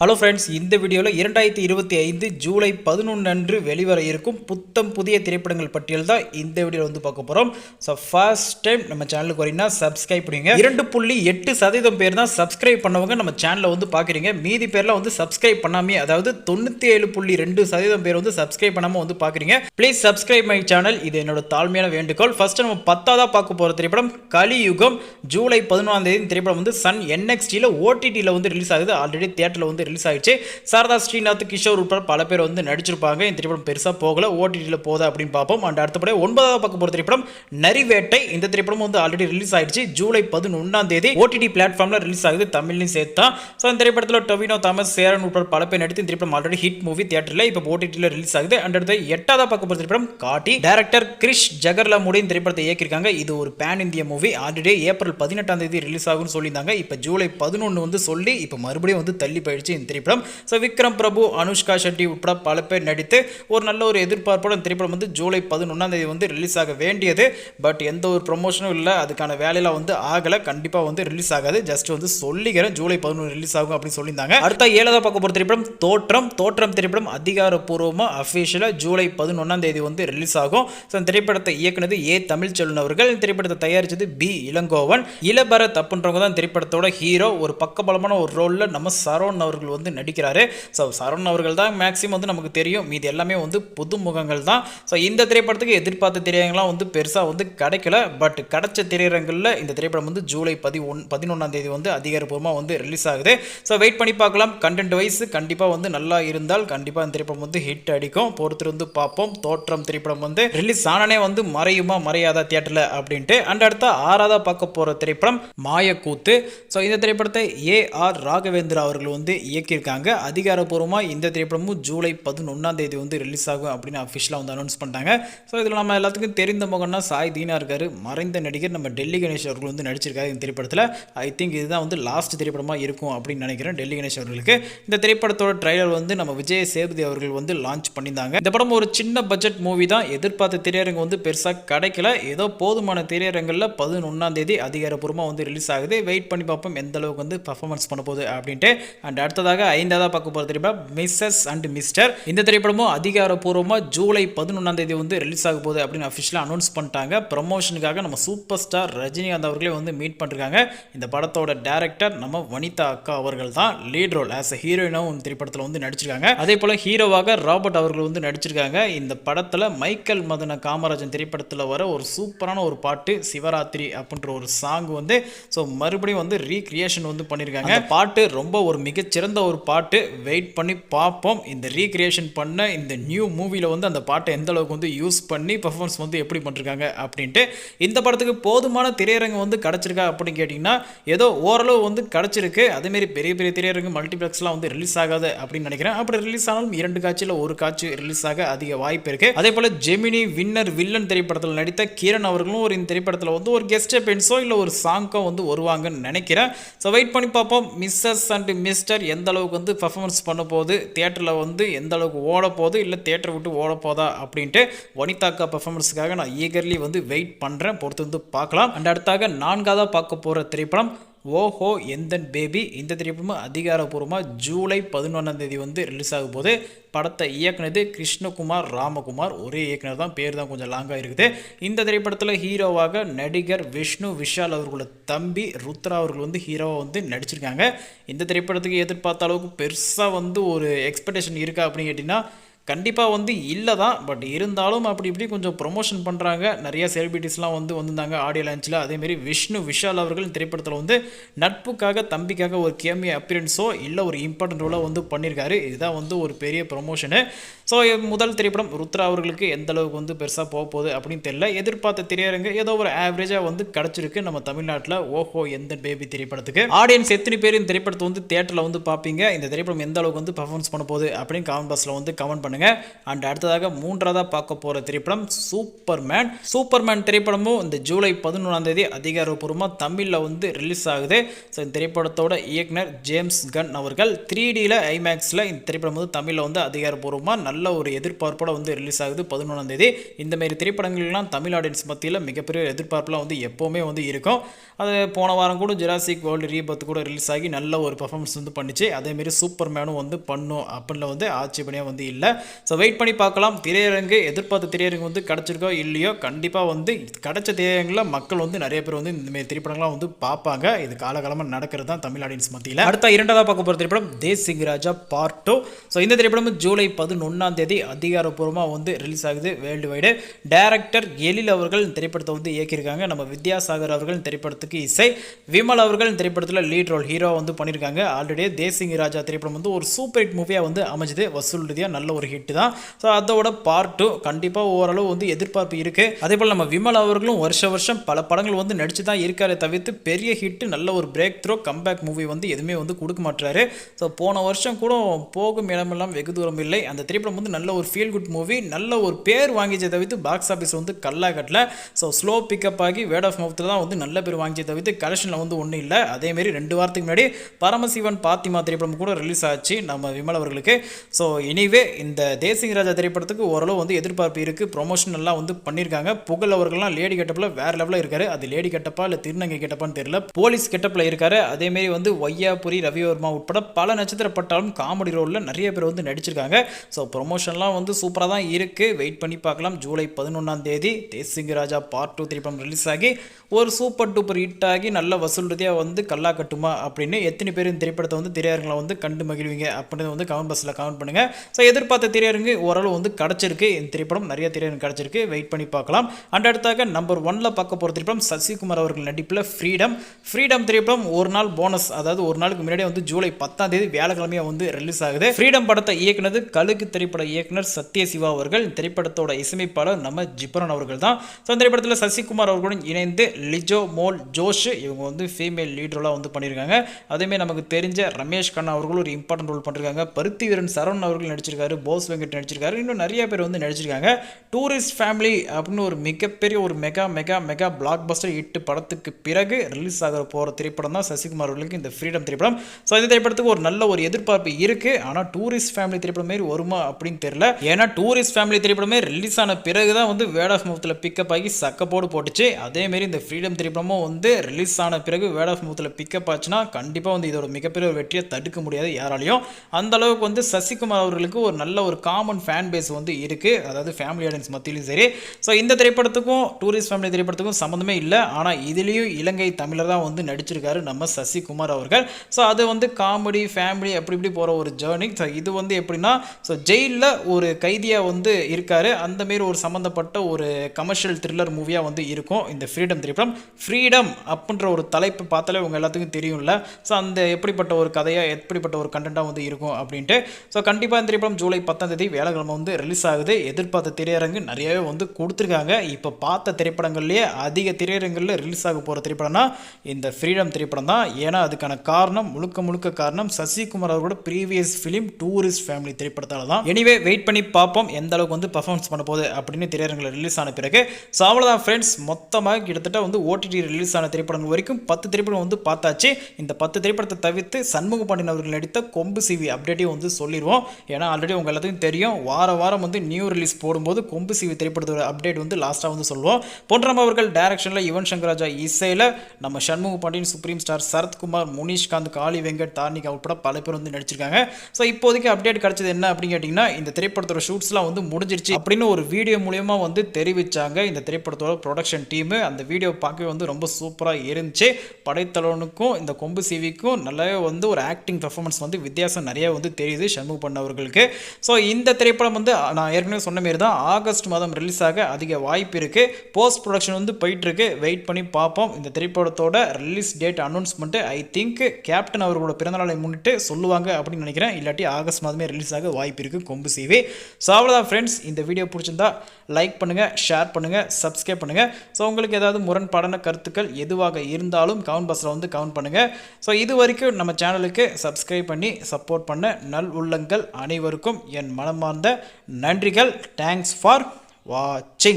Hello friends இந்த வீடியோவில் இரண்டாயிரத்தி இருபத்தி ஐந்து ஜூலை பதினொன்று அன்று வெளிவர இருக்கும் புத்தம் புதிய திரைப்படங்கள் பட்டியல் தான் இந்த வீடியோவில் வந்து பார்க்க போகிறோம் ஸோ ஃபர்ஸ்ட் டைம் நம்ம சேனலுக்கு வரீங்கன்னா சப்ஸ்கிரைப் பண்ணுங்க இரண்டு புள்ளி எட்டு சதவீதம் பேர் தான் சப்ஸ்கிரைப் பண்ணவங்க நம்ம சேனலை வந்து பார்க்குறீங்க மீதி பேர்லாம் வந்து சப்ஸ்கிரைப் பண்ணாமே அதாவது தொண்ணூற்றி ஏழு புள்ளி ரெண்டு சதவீதம் பேர் வந்து சப்ஸ்கிரைப் பண்ணாமல் வந்து பார்க்குறீங்க ப்ளீஸ் சப்ஸ்கிரைப் மை சேனல் இது என்னோட தாழ்மையான வேண்டுகோள். ஃபர்ஸ்ட் நம்ம பத்தாவதாக பார்க்க போகிற திரைப்படம் கலியுகம். ஜூலை பதினொன்றாம் தேதி திரைப்படம் வந்து சன் என்எக்ஸ்டியில் ஓடிடியில் வந்து ரிலீஸ் ஆகுது. ஆல்ரெடி தியேட்டரில் வந்து ரிலீஸ் ஆயிடுச்சு. சாரதா ஸ்ரீநாத் கிஷோர் உட்பட பல பேர் வந்து நடிச்சிருப்பாங்க. இந்த திரைப்படம் பெருசாக போகல. ஓடிடியில் போதா அப்படின்னு பார்ப்போம். அண்ட் அடுத்தபடியே ஒன்பதாவது பக்கம் போகிற திரைப்படம் நரிவேட்டை. இந்த திரைப்படம் வந்து ஆல்ரெடி ரிலீஸ் ஆகிடுச்சு ஜூலை பதினொன்றாம் தேதி ஓடிடி பிளாட்ஃபார்மில் ரிலீஸ் ஆகுது. தமிழ்லையும் சேர்த்தா. ஸோ இந்த திரைப்படத்தில் டொவினோ தாமஸ் சேரன் உட்பட பல பேர் நடித்து இந்த திரைப்படம் ஆல்ரெடி ஹிட் மூவி தியேட்டரில் இப்போ ஓடிடியில் ரிலீஸ் ஆகுது. அண்ட் அடுத்த எட்டாவது பக்கம் போகிற திரைப்படம் காட்டி. டேரக்டர் கிரிஷ் ஜகர்லா முடி இந்த திரைப்படத்தை இயக்கியிருக்காங்க. இது ஒரு பேன் இந்திய மூவி ஆல்ரெடி ஏப்ரல் பதினெட்டாம் தேதி ரிலீஸ் ஆகும்னு சொல்லியிருந்தாங்க. இப்போ ஜூலை பதினொன்று வந்து சொல்லி இப்போ மறுபடியும் வந்து தள்ளி போயிடுச்சு. இந்த திரைப்படம் ஸோ விக்ரம் பிரபு அனுஷ்கா ஷெட்டி உட்பட பல பேர் நடித்து ஒரு நல்ல ஒரு எதிர்பார்ப்போட இந்த திரைப்படம் வந்து ஜூலை பதினொன்றாம் தேதி வந்து ரிலீஸ் ஆக வேண்டியது. பட் எந்த ஒரு ப்ரொமோஷனும் இல்லை. அதுக்கான வேலையெல்லாம் வந்து ஆகலை. கண்டிப்பாக வந்து ரிலீஸ் ஆகாது. ஜஸ்ட் வந்து சொல்லிக்கிறேன். ஜூலை பதினொன்று ரிலீஸ் ஆகும் அப்படின்னு சொல்லியிருந்தாங்க. அடுத்த ஏழாவது பார்க்க போகிற திரைப்படம் தோற்றம். தோற்றம் திரைப்படம் அதிகாரப்பூர்வமாக அஃபிஷியலாக ஜூலை பதினொன்றாம் தேதி வந்து ரிலீஸ் ஆகும். ஸோ இந்த திரைப்படத்தை இயக்குனது ஏ. தமிழ்ச்செல்வன் அவர்கள். இந்த திரைப்படத்தை தயாரித்தது பி. இளங்கோவன். இளபரத் அப்படின்றவங்க தான் திரைப்படத்தோட ஹீரோ ஒரு பக்கபலமான ஒரு ரோலில் நம்ம சரவண் அவர்கள் வந்து நடிக்கிறாரு. ஸோ சரவண் அவர்கள் தான் மேக்ஸிமம் வந்து நமக்கு தெரியும். மீதி எல்லாமே வந்து புது முகங்கள் தான். ஸோ இந்த திரைப்படத்துக்கு எதிர்பார்த்த திரையரங்கெல்லாம் வந்து பெருசாக வந்து கிடைக்கல. பட் கிடைச்ச திரையரங்களில் இந்த திரைப்படம் வந்து ஜூலை பதி ஒன் பதினொன்றாம் தேதி வந்து அதிகாரப்பூர்வமாக வந்து ரிலீஸ் ஆகுது. ஸோ வெயிட் பண்ணி பார்க்கலாம். கண்டென்ட் வைஸ் கண்டிப்பாக வந்து நல்லா இருந்தால் கண்டிப்பாக இந்த திரைப்படம் வந்து ஹிட் அடிக்கும். பொறுத்திருந்து பார்ப்போம். தோற்றம் திரைப்படம் வந்து ரிலீஸ் ஆனனே வந்து மறையுமா மறையாதா தியேட்டரில் அப்படின்ட்டு. அண்ட் அடுத்த ஆறாவதாக பார்க்க போகிற திரைப்படம் மாயக்கூத்து. ஸோ இந்த திரைப்படத்தை ஏ ஆர் ராகவேந்திரா அவர்கள் வந்து இயக்கியிருக்காங்க. அதிகாரப்பூர்வமாக இந்த திரைப்படமும் ஜூலை பதினொன்றாம் தேதி வந்து ரிலீஸ் ஆகும் அப்படின்னு அஃபிஷியலாக வந்து அனௌன்ஸ் பண்ணிட்டாங்க. ஸோ இதில் நம்ம எல்லாத்துக்கும் தெரிந்த முகம்னா சாய் தீனா இருக்கார். மறைந்த நடிகர் நம்ம டெல்லி கணேஷ் அவர்கள் வந்து நடிச்சிருக்காரு இந்த திரைப்படத்தில். ஐ திங்க் இதுதான் வந்து லாஸ்ட் திரைப்படமாக இருக்கும் அப்படின்னு நினைக்கிறேன் டெல்லி கணேஷ் அவர்களுக்கு. இந்த திரைப்படத்தோட ட்ரைலர் வந்து நம்ம விஜய் சேதுபதி அவர்கள் வந்து லான்ச் பண்ணியிருந்தாங்க. இந்த படம் ஒரு சின்ன பட்ஜெட் மூவி தான். எதிர்பார்த்த திரையரங்கு வந்து பெருசாக கிடைக்கல. ஏதோ போதுமான திரையரங்கில் பதினொன்றாம் தேதி அதிகாரப்பூர்வமாக வந்து ரிலீஸ் ஆகுது. வெயிட் பண்ணி பார்ப்போம் எந்த அளவுக்கு வந்து பர்ஃபார்மன்ஸ் பண்ண போகுது அப்படின்ட்டு. அண்ட் அடுத்ததாக ஐந்தாவது பார்க்க போகிற திரைப்படம் மிஸ்ஸஸ் அண்ட் மிஸ்டர் இந்த திரைப்படமும் அதிகாரப்பூர்வமாக ஜூலை பதினொன்றாம் தேதி வந்து ரிலீஸ் ஆக போகுது அப்படின்னு அஃபிஷியலாக அனௌன்ஸ் பண்ணிட்டாங்க. ப்ரமோஷனுக்காக நம்ம சூப்பர் ஸ்டார் ரஜினிகாந்த் அவர்களே வந்து மீட் பண்ணிருக்காங்க. இந்த படத்தோட டேரக்டர் நம்ம வனிதா அக்கா அவர்கள் தான் லீட் ரோல் ஆஸ் அ ஹீரோயினாகவும் இந்த திரைப்படத்தில் வந்து நடிச்சிருக்காங்க. அதே போல் ஹீரோவாக ராபர்ட் அவர்கள் வந்து நடிச்சிருக்காங்க. இந்த படத்தில் மைக்கேல் மதன காமராஜன் திரைப்படத்தில் வர ஒரு சூப்பரான ஒரு பாட்டு சிவராத்திரி அப்படின்ற ஒரு சாங் வந்து ஸோ மறுபடியும் வந்து ரீக்ரியேஷன் வந்து பண்ணியிருக்காங்க பாட்டு ரொம்ப ஒரு மிகச்சிறந்த ஒரு பாட்டு வெயிட் பண்ணி பார்ப்போம். இந்த ரீக்ரியேஷன் பண்ண இந்த நியூ மூவியில் வந்து அந்த பாட்டை எந்த அளவுக்கு வந்து யூஸ் பண்ணி பர்ஃபார்மன்ஸ் வந்து எப்படி பண்ணிருக்காங்க அப்படின்ட்டு இந்த படத்துக்கு போதுமான திரையரங்கு வந்து கிடச்சிருக்கா அப்படின்னு கேட்டிங்கன்னா ஏதோ ஓரளவு வந்து கிடச்சிருக்கு. அதேமாரி பெரிய பெரிய திரையரங்கு மல்டிப்ளெக்ஸ்லாம் வந்து ரிலீஸ் ஆகாது அப்படின்னு நினைக்கிறேன். அப்படி ரிலீஸ் ஆனாலும் இரண்டு காட்சியில் ஒரு காட்சி ரிலீஸ் ஆக அதிக வாய்ப்பு இருக்கு. அதே போல் ஜெமினி வின்னர் வில்லன் திரைப்படத்தில் நடித்த கீரன் அவர்களும் ஒரு இந்த திரைப்படத்தில் வந்து ஒரு கெஸ்ட் அப்பென்ஸோ இல்லை ஒரு சாங்கோ வந்து வருவாங்கன்னு நினைக்கிறேன். ஸோ வெயிட் பண்ணி பார்ப்போம். மிஸ்ஸஸ் அண்ட் மிஸ்டர் எந்த அளவுக்கு வந்து பர்ஃபார்மன்ஸ் பண்ண போகுது தியேட்டரில் வந்து எந்த அளவுக்கு ஓட போகுது இல்லை தியேட்டர் விட்டு ஓட போதா அப்படின்ட்டு வனிதாக்கா பர்ஃபார்மன்ஸுக்காக நான் ஈகர்லி வந்து வெயிட் பண்ணுறேன் பொறுத்து வந்து பார்க்கலாம். அண்ட் அடுத்தாக நான்காவதாக பார்க்க போகிற திரைப்படம் ஓஹோ எந்தன் பேபி? இந்த திரைப்படமும் அதிகாரப்பூர்வமாக ஜூலை பதினொன்றாம் தேதி வந்து ரிலீஸ் ஆகும் போது படத்தை இயக்குனது கிருஷ்ணகுமார் ராமகுமார். ஒரே இயக்குனர் தான். பேர் தான் கொஞ்சம் லாங்காக இருக்குது. இந்த திரைப்படத்தில் ஹீரோவாக நடிகர் விஷ்ணு விஷால் அவர்களோட தம்பி ருத்ரா அவர்கள் வந்து ஹீரோவாக வந்து நடிச்சிருக்காங்க. இந்த திரைப்படத்துக்கு எதிர்பார்த்த அளவுக்கு பெருசாக வந்து ஒரு எக்ஸ்பெக்டேஷன் இருக்கா அப்படின்னு கேட்டிங்கன்னா கண்டிப்பாக வந்து இல்லை தான். பட் இருந்தாலும் அப்படி இப்படி கொஞ்சம் ப்ரொமோஷன் பண்ணுறாங்க நிறைய செலிபிரிட்டிஸ்லாம் வந்து வந்திருந்தாங்க ஆடியோ லான்ச்சில் அதேமாரி விஷ்ணு விஷால் அவர்கள் திரைப்படத்தில் வந்து நட்புக்காக தம்பிக்காக ஒரு கேமிய அப்பியரன்ஸோ இல்லை ஒரு இம்பார்ட்டன்ட் ரோலோ வந்து பண்ணியிருக்காரு இதுதான் வந்து ஒரு பெரிய ப்ரொமோஷனு ஸோ முதல் திரைப்படம் ருத்ரா அவர்களுக்கு எந்த அளவுக்கு வந்து பெருசாக போக போகுது அப்படின்னு தெரியல. எதிர்பார்த்த திரையரங்கு ஏதோ ஒரு ஆவரேஜாக வந்து கிடச்சிருக்கு நம்ம தமிழ்நாட்டில். ஓஹோ எந்த பேபி திரைப்படத்துக்கு? ஆடியன்ஸ் எத்தனை பேர் இந்த திரைப்படத்தை வந்து தேட்டரில் வந்து பார்ப்பீங்க? இந்த திரைப்படம் எந்த அளவுக்கு வந்து பர்ஃபார்மன்ஸ் பண்ண போகுது? அப்படின்னு கமெண்ட் பாக்ஸில் வந்து கமெண்ட் பண்ணுங்க. பண்ணுங்க. அண்ட் அடுத்ததாக மூன்றாவதாக பார்க்க போகிற திரைப்படம் சூப்பர்மேன் சூப்பர்மேன் திரைப்படமும் இந்த ஜூலை பதினொன்றாம் தேதி அதிகாரப்பூர்வமாக தமிழில் வந்து ரிலீஸ் ஆகுது. ஸோ இந்த திரைப்படத்தோட இயக்குனர் ஜேம்ஸ் கன் அவர்கள் த்ரீ டியில் ஐமேக்ஸில் இந்த திரைப்படம் வந்து தமிழில் வந்து அதிகாரப்பூர்வமாக நல்ல ஒரு எதிர்பார்ப்போட வந்து ரிலீஸ் ஆகுது பதினொன்றாம் தேதி. இந்தமாரி திரைப்படங்கள்லாம் தமிழ் ஆடியன்ஸ் மத்தியில் மிகப்பெரிய எதிர்பார்ப்புலாம் வந்து எப்போவுமே வந்து இருக்கும். அது போன வாரம் கூட ஜெராசிக் வேர்ல்டு ரீபத் கூட ரிலீஸ் ஆகி நல்ல ஒரு பர்ஃபார்மன்ஸ் வந்து பண்ணிச்சு. அதேமாரி சூப்பர் மேனும் வந்து பண்ணும் அப்படின்ல வந்து ஆட்சேபனையாக வந்து இல்லை. ஸோ வெயிட் பண்ணி பார்க்கலாம். திரையரங்கு எதிர்பார்த்த திரையரங்கு வந்து கிடச்சிருக்கோ இல்லையோ? கண்டிப்பாக வந்து கிடைச்ச திரையரங்கில் மக்கள் வந்து நிறைய பேர் வந்து இந்த மாதிரி திரைப்படங்கள்லாம் வந்து பார்ப்பாங்க. இது காலகாலமாக நடக்கிறது தான் தமிழ் ஆடியன்ஸ் மத்தியில். அடுத்த இரண்டாவது பார்க்க போகிற திரைப்படம் Desingu Raja part two so இந்த திரைப்படம் ஜூலை பதினொன்றாம் தேதி அதிகாரப்பூர்வமாக வந்து ரிலீஸ் ஆகுது வேர்ல்டு வைடு டேரக்டர் எழில் அவர்கள் திரைப்படத்தை வந்து இயக்கியிருக்காங்க. நம்ம வித்யாசாகர் அவர்கள் திரைப்படத்துக்கு இசை விமல் அவர்கள் திரைப்படத்தில் லீட் ரோல் ஹீரோ வந்து பண்ணியிருக்காங்க. ஆல்ரெடி தேசிங் ராஜா திரைப்படம் வந்து ஒரு சூப்பர் ஹிட் மூவியாக வந்து அமைஞ்சது. வசூல் ரீதியாக நல்ல ஒரு ஹிட் தான். ஸோ அதோட பார்ட் டூ கண்டிப்பாக ஓரளவு வந்து எதிர்பார்ப்பு இருக்குது அதே போல் நம்ம விமல் அவர்களும் வருஷ வருஷம் பல படங்கள் வந்து நடிச்சு தான் இருக்காரே தவிர்த்து பெரிய ஹிட் நல்ல ஒரு பிரேக் த்ரோ கம்பேக் மூவி வந்து எதுவுமே வந்து கொடுக்க மாட்டாரு ஸோ போன வருஷம் கூட போகும் இடமெல்லாம் வெகு தூரம் இல்லை. அந்த திரைப்படம் வந்து நல்ல ஒரு ஃபீல் குட் மூவி நல்ல ஒரு பேர் வாங்கிச்சே தவிர்த்து பாக்ஸ் ஆஃபீஸ் வந்து கல்லா கட்டல. ஸோ ஸ்லோ பிக்கப் ஆகி வேர்ட் ஆஃப் மவுத்தில் தான் வந்து நல்ல பேர் வாங்கிச்சே தவிர்த்து கலெக்ஷனில் வந்து ஒன்றும் இல்லை. அதேமாரி ரெண்டு வாரத்துக்கு முன்னாடி பரமசிவன் பாத்திமா திரைப்படம் கூட ரிலீஸ் ஆச்சு நம்ம விமல் அவர்களுக்கு. ஸோ எனிவே இந்த தேசிங் ராஜா திரைப்படத்துக்கு ஓரளவு வந்து எதிர்பார்ப்பு இருக்குது ப்ரொமோஷன் எல்லாம் வந்து பண்ணியிருக்காங்க புகழ் அவர்கள்லாம் லேடி கெட்டப்பில் வேற லெவலில் இருக்கார். அது லேடி கெட்டப்பா இல்லை திருநங்கை கெட்டப்பான்னு தெரியல. போலீஸ் கெட்டப்பில் இருக்கார். அதேமாரி வந்து வையாபுரி ரவிவர்மா உட்பட பல நட்சத்திர பட்டாலும் காமெடி ரோலில் நிறைய பேர் வந்து நடிச்சிருக்காங்க. ஸோ ப்ரொமோஷன்லாம் வந்து சூப்பராக தான் இருக்குது வெயிட் பண்ணி பார்க்கலாம். ஜூலை பதினொன்றாம் தேதி தேசிங் ராஜா பார்ட் டூ திரைப்படம் ரிலீஸ் ஆகி ஒரு சூப்பர் டூப்பர் ஹிட் ஆகி நல்ல வசூல் ரீதியாக வந்து கல்லா கட்டுமா அப்படின்னு எத்தனை பேர் இந்த திரைப்படத்தை வந்து திரையரங்களை வந்து கண்டு மகிழ்வீங்க அப்படின்னு வந்து கமெண்ட் பாக்ஸில் கமெண்ட் பண்ணுங்கள் ஸோ எதிர்பார்த்த திரையரங்கு. ஓரளவு வந்து கிடச்சிருக்கு. இந்த திரைப்படம் நிறைய திரையரங்கு கிடச்சிருக்கு. வெயிட் பண்ணி பார்க்கலாம். அண்ட் அடுத்தாக நம்பர் ஒன்ல பார்க்க போகிற திரைப்படம் சசிகுமார் அவர்கள் நடிப்பில் ஃப்ரீடம் ஃப்ரீடம் திரைப்படம் ஒரு நாள் போனஸ் அதாவது ஒரு நாளுக்கு முன்னாடியே வந்து ஜூலை பத்தாம் தேதி வியாழக்கிழமையாக வந்து ரிலீஸ் ஆகுது. ஃப்ரீடம் படத்தை இயக்குனது கழுகு திரைப்பட இயக்குனர் சத்யசிவா அவர்கள். திரைப்படத்தோட இசையமைப்பாளர் நம்ம ஜிப்ரன் அவர்கள் தான். ஸோ இந்த திரைப்படத்தில் சசிகுமார் அவர்களுடன் இணைந்து லிஜோ மோல் ஜோஷ் இவங்க வந்து ஃபீமேல் லீட் ரோலாக வந்து பண்ணியிருக்காங்க அதேமாதிரி நமக்கு தெரிஞ்ச ரமேஷ் கண்ணா அவர்களும் ஒரு இம்பார்ட்டன்ட் ரோல் பண்ணியிருக்காங்க பருத்தி வீரன் சரவணன் அவர்கள் நடிச்சிருக்காரு. போஸ் வெங்கட் நடிச்சிருக்காரு. இன்னும் நிறைய பேர் வந்து நடிச்சிருக்காங்க. டூரிஸ்ட் ஃபேமிலி அப்படின்னு ஒரு மிகப்பெரிய ஒரு mega mega mega blockbuster எட்டு படத்துக்கு பிறகு ரிலீஸ் ஆகிற போகிற திரைப்படம் தான் சசிகுமார் அவர்களுக்கு இந்த ஃப்ரீடம் திரைப்படம். ஸோ இந்த திரைப்படத்துக்கு ஒரு நல்ல ஒரு எதிர்பார்ப்பு இருக்குது ஆனால் டூரிஸ்ட் ஃபேமிலி திரைப்படம் மாரி வருமா அப்படின்னு தெரியல. ஏன்னா டூரிஸ்ட் ஃபேமிலி திரைப்படமே ரிலீஸ் ஆன பிறகு தான் வந்து வேர்ட் ஆஃப் மவுத்தில் பிக்கப் ஆகி சக்கப்போடு போட்டுச்சு. அதேமாரி இந்த ஃப்ரீடம் திரைப்படமும் வந்து ரிலீஸ் ஆன பிறகு வேர்ட் ஆஃப் மவுத்தில் பிக்கப் ஆச்சுன்னா கண்டிப்பாக வந்து இதோட மிகப்பெரிய ஒரு வெற்றியை தடுக்க முடியாது யாராலையும். அந்த அளவுக்கு வந்து சசிகுமார் அவர்களுக்கு ஒரு நல்ல ஒரு காமன் ஃபேன் பேஸ் வந்து இருக்குது அதாவது ஃபேமிலி ஆடியன்ஸ் மத்தியிலும் சரி. ஸோ இந்த திரைப்படத்துக்கும் டூரிஸ்ட் ஃபேமிலி திரைப்படத்துக்கும் சம்மந்தமே இல்லை. ஆனால் இதுலேயும் இலங்கை தமிழர் தான் வந்து நடிச்சிருக்காரு நம்ம சசிகுமார் அவர்கள். ஸோ அது வந்து காமெடி ஃபேமிலி அப்படி இப்படி போகிற ஒரு ஜேர்னி ஸோ இது வந்து எப்படின்னா ஸோ ஜெயிலில் ஒரு கைதியாக வந்து இருக்காரு. அந்த மாரி ஒரு சம்மந்தப்பட்ட ஒரு கமர்ஷியல் த்ரில்லர் மூவியாக வந்து இருக்கும். இந்த ஃப்ரீடம் திரைப்படம். ஃப்ரீடம் அப்படின்ற ஒரு தலைப்பு பார்த்தாலே உங்கள் எல்லாத்துக்கும் தெரியும்ல. ஸோ அந்த எப்படிப்பட்ட ஒரு கதையாக எப்படிப்பட்ட ஒரு கண்டென்ட்டாக வந்து இருக்கும் அப்படின்ட்டு. ஸோ கண்டிப்பாக இந்த திரைப்படம் ஜூலை பத்தாம் தேதி வேலைக்கிழமை வந்து ரிலீஸ் ஆகுது. எதிர்பார்த்த திரையரங்கு நிறையவே வந்து கொடுத்துருக்காங்க. இப்போ பார்த்த திரைப்படங்கள்லேயே அதிக திரையரங்கில் ரிலீஸ் ஆக போகிற திரைப்படம்னா இந்த ஃப்ரீடம் திரைப்படம் தான். ஏன்னா அதுக்கான காரணம் முழுக்க முழுக்க காரணம் சசிகுமார் அவரோட ப்ரீவியஸ் ஃபிலிம் டூரிஸ்ட் ஃபேமிலி திரைப்படத்தால் தான். எனிவே வெயிட் பண்ணி பார்ப்போம் எந்த அளவுக்கு வந்து பர்ஃபார்மன்ஸ் பண்ண போகுது அப்படின்னு திரையரங்கில் ரிலீஸ் ஆன பிறகு. ஸோ அவ்வளோதான் ஃப்ரெண்ட்ஸ் மொத்தமாக கிட்டத்தட்ட வந்து ஓடிடி ரிலீஸ் ஆன திரைப்படங்கள் வரைக்கும் பத்து திரைப்படம் வந்து பார்த்தாச்சு. இந்த பத்து திரைப்படத்தை தவிர்த்து சண்முக பாண்டியன் அவர்கள் நடித்த கொம்பு சிவி அப்டேட்டையும் வந்து சொல்லிடுவோம். ஏன்னா ஆல்ரெடி உங்கள் எல்லாத்துக்கும் தெரியும். வார வாரம் வந்து நியூ ரிலீஸ் போடும்போது கொம்பு சிவி திரைப்படத்தோட அப்டேட் வந்து லாஸ்ட்டாக வந்து சொல்லுவோம். பொன்ராம் அவர்கள் டைரக்ஷனில் யுவன் சங்கர் ராஜா இசையில் நம்ம சண்முக பாண்டியன் சுப்ரீம் ஸ்டார் சரத்குமார் முனிஷ்காந்த் காளி வெங்கட் தார்னிகா உட்பட பல பேர் வந்து நடிச்சிருக்காங்க. ஸோ இப்போதைக்கு அப்டேட் கிடைச்சது என்ன அப்படின்னு கேட்டிங்கன்னா இந்த திரைப்படத்தோட ஷூட்ஸ்லாம் வந்து முடிஞ்சிருச்சு அப்படின்னு ஒரு வீடியோ மூலியமாக வந்து தெரிவிச்சாங்க இந்த திரைப்படத்தோட ப்ரொடக்ஷன் டீமு அந்த வீடியோ பார்க்கவே வந்து ரொம்ப சூப்பராக இருந்துச்சு. படைத்தலவனுக்கும் இந்த கொம்பு சிவிக்கும் நல்லாவே வந்து ஒரு ஆக்டிங் பெர்ஃபார்மன்ஸ் வந்து வித்தியாசம் நிறைய வந்து தெரியுது சண்முக பண்ணவர்களுக்கு ஸோ இந்த திரைப்படம் வந்து நான் ஏற்கனவே சொன்ன மாரி தான் ஆகஸ்ட் மாதம் ரிலீஸ் ஆக அதிக வாய்ப்பு இருக்குது போஸ்ட் ப்ரொடக்ஷன் வந்து போயிட்டுருக்கு. வெயிட் பண்ணி பார்ப்போம். இந்த திரைப்படத்தோட release date announcement I think captain அவர்களோட பிறந்தநாளை முன்னிட்டு சொல்லுவாங்க அப்படின்னு நினைக்கிறேன். இல்லாட்டி ஆகஸ்ட் மாதமே ரிலீஸ் ஆக வாய்ப்பு இருக்குது கொம்பு சிவி. ஸோ அவ்வளோதான் ஃப்ரெண்ட்ஸ் இந்த வீடியோ பிடிச்சிருந்தா லைக் பண்ணுங்கள் ஷேர் பண்ணுங்கள் சப்ஸ்கிரைப் பண்ணுங்கள் ஸோ உங்களுக்கு ஏதாவது முரண்பாடான கருத்துக்கள் எதுவாக இருந்தாலும் கவுண்ட் பஸ்ஸில் வந்து கவுண்ட் பண்ணுங்கள் ஸோ இது வரைக்கும் நம்ம சேனலுக்கு சப்ஸ்கிரைப் பண்ணி சப்போர்ட் பண்ண நல் உள்ளங்கள் அனைவருக்கும் என் என் மனமார்ந்த நன்றிகள். தேங்க்ஸ் ஃபார் வாட்சிங்